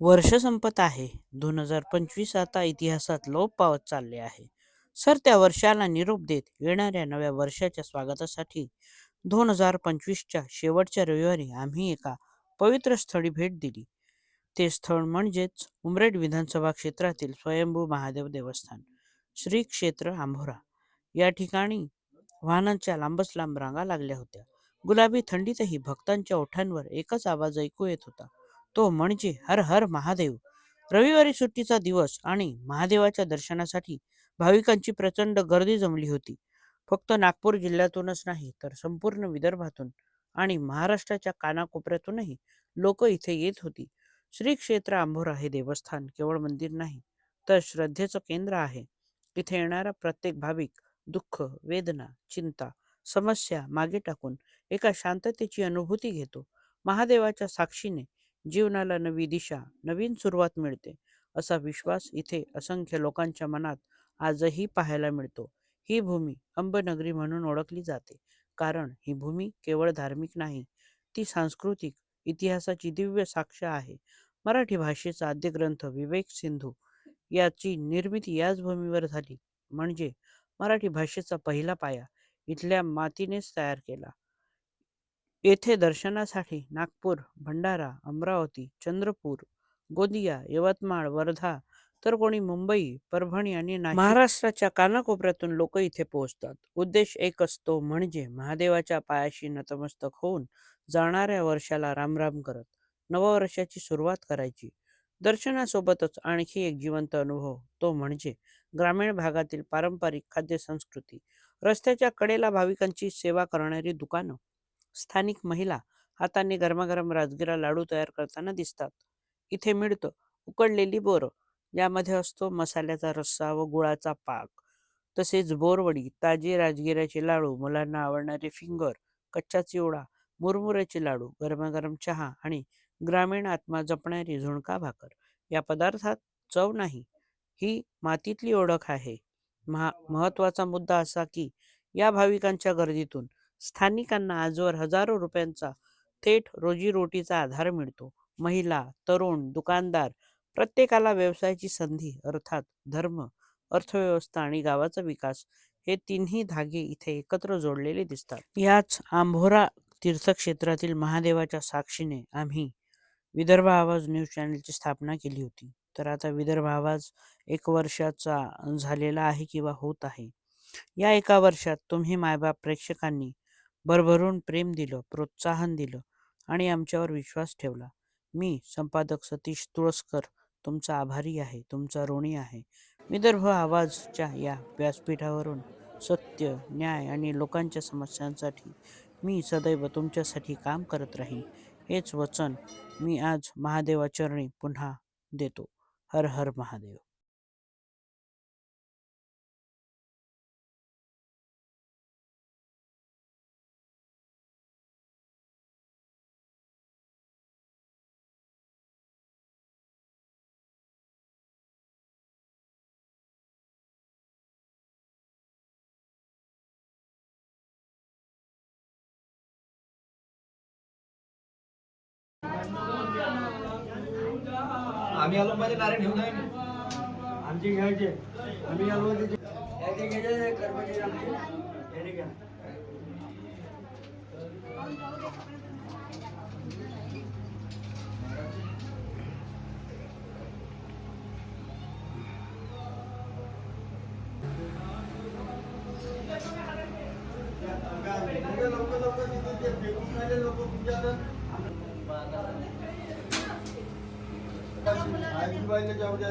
वर्ष संपत आहे. दोन हजार पंचवीस आता इतिहासात लोप पावत चालले आहे. सर त्या वर्षाला निरोप देत येणाऱ्या नव्या वर्षाच्या स्वागतासाठी दोन हजार पंचवीसच्या शेवटच्या रविवारी आम्ही एका पवित्र स्थळी भेट दिली. ते स्थळ म्हणजेच उमरेड विधानसभा क्षेत्रातील स्वयंभू महादेव देवस्थान श्री क्षेत्र आंभोरा. या ठिकाणी वाहनांच्या लांबच लांब रांगा लागल्या होत्या. गुलाबी थंडीतही भक्तांच्या ओठांवर एकच आवाज ऐकू येत होता. तो म्हणजे हर हर महादेव. रविवारी सुट्टीचा दिवस आणि महादेवाच्या दर्शनासाठी भाविकांची प्रचंड गर्दी जमली होती. फक्त नागपूर जिल्ह्यातूनच नाही तर संपूर्ण विदर्भातून आणि महाराष्ट्राच्या कानाकोपऱ्यातूनही लोक इथे येत होती. श्री क्षेत्र आंभोरा हे देवस्थान केवळ मंदिर नाही तर श्रद्धेचं केंद्र आहे. इथे येणारा प्रत्येक भाविक दुःख वेदना चिंता समस्या मागे टाकून एका शांततेची अनुभूती घेतो. महादेवाच्या साक्षीने जीवनाला नवी दिशा नवीन सुरुवात मिळते. असा विश्वास इथे असंख्य लोकांच्या मनात आजही पाहायला मिळतो. ही भूमी अंबनगरी म्हणून ओळखली जाते. कारण ही भूमी केवळ धार्मिक नाही ती सांस्कृतिक इतिहासाची दिव्य साक्ष आहे. मराठी भाषेचा आद्य ग्रंथ विवेक सिंधू याची निर्मिती याच भूमीवर झाली. म्हणजे मराठी भाषेचा पहिला पाया इथल्या मातीनेच तयार केला. येथे दर्शनासाठी नागपूर भंडारा अमरावती चंद्रपूर गोंदिया यवतमाळ वर्धा तर कोणी मुंबई परभणी आणि महाराष्ट्राच्या कानाकोपऱ्यातून लोक इथे पोहोचतात. उद्देश एक असतो म्हणजे महादेवाच्या पायाशी नतमस्तक होऊन जाणाऱ्या वर्षाला रामराम करत नववर्षाची सुरुवात करायची. दर्शनासोबतच आणखी एक जिवंत अनुभव तो म्हणजे ग्रामीण भागातील पारंपरिक खाद्य संस्कृती रस्त्याच्या कडेला भाविकांची सेवा करणारी दुकानं स्थानिक महिला हाताने गरमागरम राजगिरा लाडू तयार करताना दिसतात. इथे मिळतं उकडलेली बोरं. यामध्ये असतो मसाल्याचा रस्सा व गुळाचा पाक. तसेच बोरवडी ताजे राजगिऱ्याचे लाडू मुलांना आवडणारे फिंगर कच्चा चिवडा मुरमुऱ्याचे लाडू गरमागरम चहा आणि ग्रामीण आत्मा जपणारी झुणका भाकर. या पदार्थात चव नाही ही मातीतली ओळख आहे. महा महत्त्वाचा मुद्दा असा की या भाविकांच्या गर्दीतून स्थानिकांना आजवर हजारो रुपयांचा थेट रोजीरोटीचा आधार मिळतो. महिला तरुण दुकानदार प्रत्येकाला व्यवसायाची संधी अर्थात धर्म अर्थव्यवस्था आणि गावाचा विकास हे तिन्ही धागे इथे एकत्र जोडलेले दिसतात. याच आंभोरा तीर्थक्षेत्रातील महादेवाच्या साक्षीने आम्ही विदर्भ आवाज न्यूज चॅनलची स्थापना केली होती. तर आता विदर्भ आवाज एक वर्षाचा झालेला आहे किंवा होत आहे. या एका वर्षात तुम्ही मायबाप प्रेक्षकांनी भरभरून प्रेम दिलं प्रोत्साहन दिलं आणि आमच्यावर विश्वास ठेवला. मी संपादक सतीश तुळसकर तुमचा आभारी आहे तुमचा ऋणी आहे. विदर्भ आवाजच्या या व्यासपीठावरून सत्य न्याय आणि लोकांच्या समस्यांसाठी मी सदैव तुमच्यासाठी काम करत राहीन. हेच वचन मी आज महादेवाचरणी पुन्हा देतो. हर हर महादेव. आम्ही आलो मध्ये नारे ठेवून आहे आमचे घ्यायचे आम्ही आलो मध्ये याचे घ्यायचे कर्मचारी आमचे याने घ्या लवकर लवकर तिथे फेकून राहिले लोक तुमच्या आजूबाजूला जाऊ द्या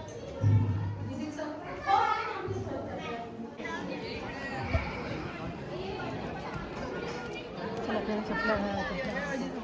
别走开。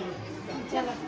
그러고 있어.